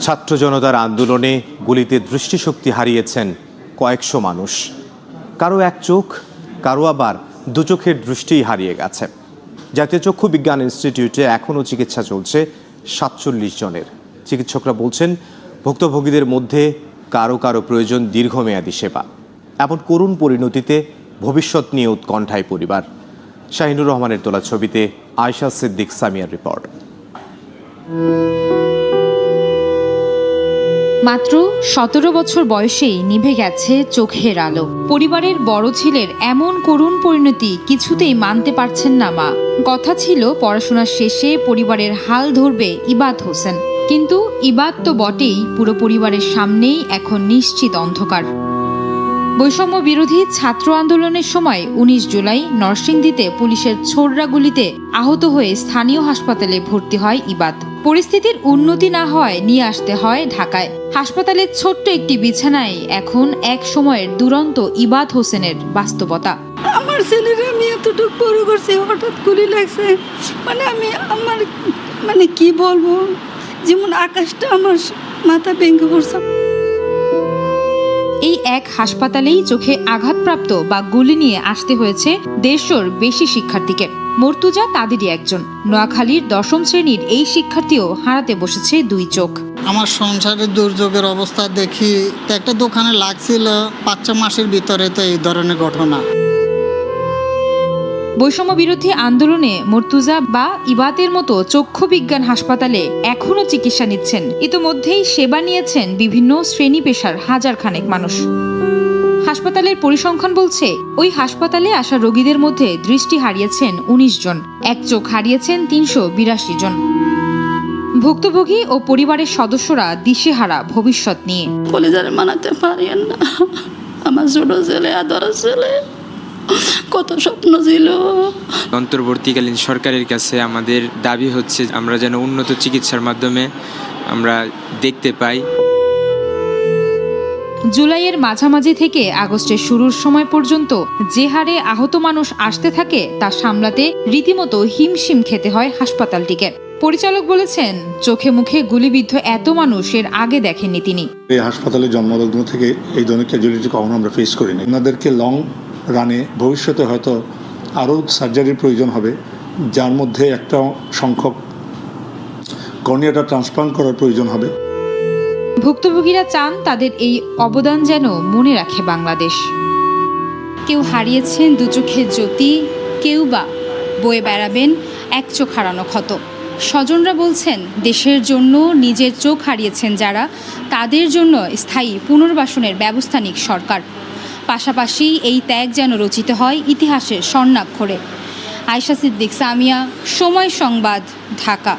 ছাত্র জনতার আন্দোলনে গুলিতে দৃষ্টিশক্তি হারিয়েছেন কয়েকশো মানুষ। কারও এক চোখ, কারও আবার দু চোখের দৃষ্টিই হারিয়ে গেছে। জাতীয় চক্ষু বিজ্ঞান ইনস্টিটিউটে এখনও চিকিৎসা চলছে সাতচল্লিশ জনের। চিকিৎসকরা বলছেন, ভুক্তভোগীদের মধ্যে কারও কারও প্রয়োজন দীর্ঘমেয়াদী সেবা। এমন করুণ পরিণতিতে ভবিষ্যৎ নিয়ে উৎকণ্ঠায় পরিবার। শাহিনুর রহমানের তোলা ছবিতে আয়শা সিদ্দিক সামিয়ার রিপোর্ট। মাত্র সতেরো বছর বয়সেই নিভে গেছে চোখের আলো। পরিবারের বড় ছেলের এমন করুণ পরিণতি কিছুতেই মানতে পারছেন না মা। কথা ছিল পড়াশোনা শেষে পরিবারের হাল ধরবে ইবাদ হোসেন। কিন্তু ইবাদ তো বটেই, পুরো পরিবারের সামনেই এখন নিশ্চিত অন্ধকার। বৈষম্য বিরোধী ছাত্র আন্দোলনের সময় উনিশ জুলাই নরসিংদীতে পুলিশের ছোড়রা গুলিতে আহত হয়ে স্থানীয় হাসপাতালে ভর্তি হয় ইবাদ। পরিস্থিতির উন্নতি না হয় নিয়ে আসতে হয় ঢাকায়। হাসপাতালের ছোট্ট একটি বিছানায় এখন এক সময়ের দুরন্ত ইবাদ হোসেনের বাস্তবতা। আমার ছেলেরা আমি এতটুকু বড় করছি হঠাৎ গুলি লাগছে। মানে আমি আমার মানে কি বলব? যেমন আকাশটা আমার মাথা ভেঙে পড়ছে। এই এক হাসপাতালেই চোখে আঘাতপ্রাপ্ত বা গুলি নিয়ে আসতে হয়েছে দেড়শোর বেশি শিক্ষার্থীকে। মর্তুজা তাদেরই একজন। নোয়াখালীর দশম শ্রেণির এই শিক্ষার্থীও হারাতে বসেছে দুই চোখ। আমার সংসারের দুর্যোগের অবস্থা দেখি তো একটা দোকানে লাগছিল পাঁচ মাসের ভিতরে তো এই ধরনের ঘটনা। বৈষম্য বিরোধী আন্দোলনে মর্তুজা বা ইবাতের মতো চক্ষু বিজ্ঞান হাসপাতালে এখনও চিকিৎসা নিচ্ছেন। ইতোমধ্যেই সেবা নিয়েছেন বিভিন্ন শ্রেণি পেশার হাজার খানেক মানুষ। হাসপাতালের পরিসংখ্যান বলছে ওই হাসপাতালে আসা রোগীদের মধ্যে দৃষ্টি হারিয়েছেন উনিশ জন এক চোখ হারিয়েছেন তিনশো বিরাশি জন। ভুক্তভোগী ও পরিবারের সদস্যরা দিশেহারা ভবিষ্যৎ নিয়ে। কলেজারে মানাতে পারেন না। আমার ছোট ছেলে আদর ছেলে কত স্বপ্ন ছিল। অন্তর্বর্তীকালীন সরকারের কাছে আমাদের দাবি হচ্ছে আমরা যেন উন্নত চিকিৎসার মাধ্যমে আমরা দেখতে পাই। জুলাইয়ের মাঝামাঝি থেকে আগস্টের শুরুর সময় পর্যন্ত যে হারে আহত মানুষ আসতে থাকে তা সামলাতে রীতিমতো হিমশিম খেতে হয় হাসপাতালটিকে। পরিচালক বলেছেন, চোখে মুখে গুলিবিদ্ধ এত মানুষ এর আগে দেখেননি তিনি। এই হাসপাতালে জন্মলগ্ন থেকে এই ধরনের ক্যাজুয়ালিটি কখনো আমরা ফেস করিনি। ওনাদেরকে লং রানে ভবিষ্যতে হয়তো আরও সার্জারির প্রয়োজন হবে, যার মধ্যে একটা সংখ্যক কর্নিয়াটা ট্রান্সপ্লান্ট করার প্রয়োজন হবে। ভুক্তভোগীরা চান তাদের এই অবদান যেন মনে রাখে বাংলাদেশ। কেউ হারিয়েছেন দু চোখের জ্যোতি, কেউ বা বয়ে বেড়াবেন এক চোখ হারানো ক্ষত। স্বজনরা বলছেন, দেশের জন্য নিজের চোখ হারিয়েছেন যারা, তাদের জন্য স্থায়ী পুনর্বাসনের ব্যবস্থা নিক সরকার। পাশাপাশি এই ত্যাগ যেন রচিত হয় ইতিহাসের স্বর্ণাক্ষরে। আয়শা সিদ্দিক সামিয়া, সময় সংবাদ, ঢাকা।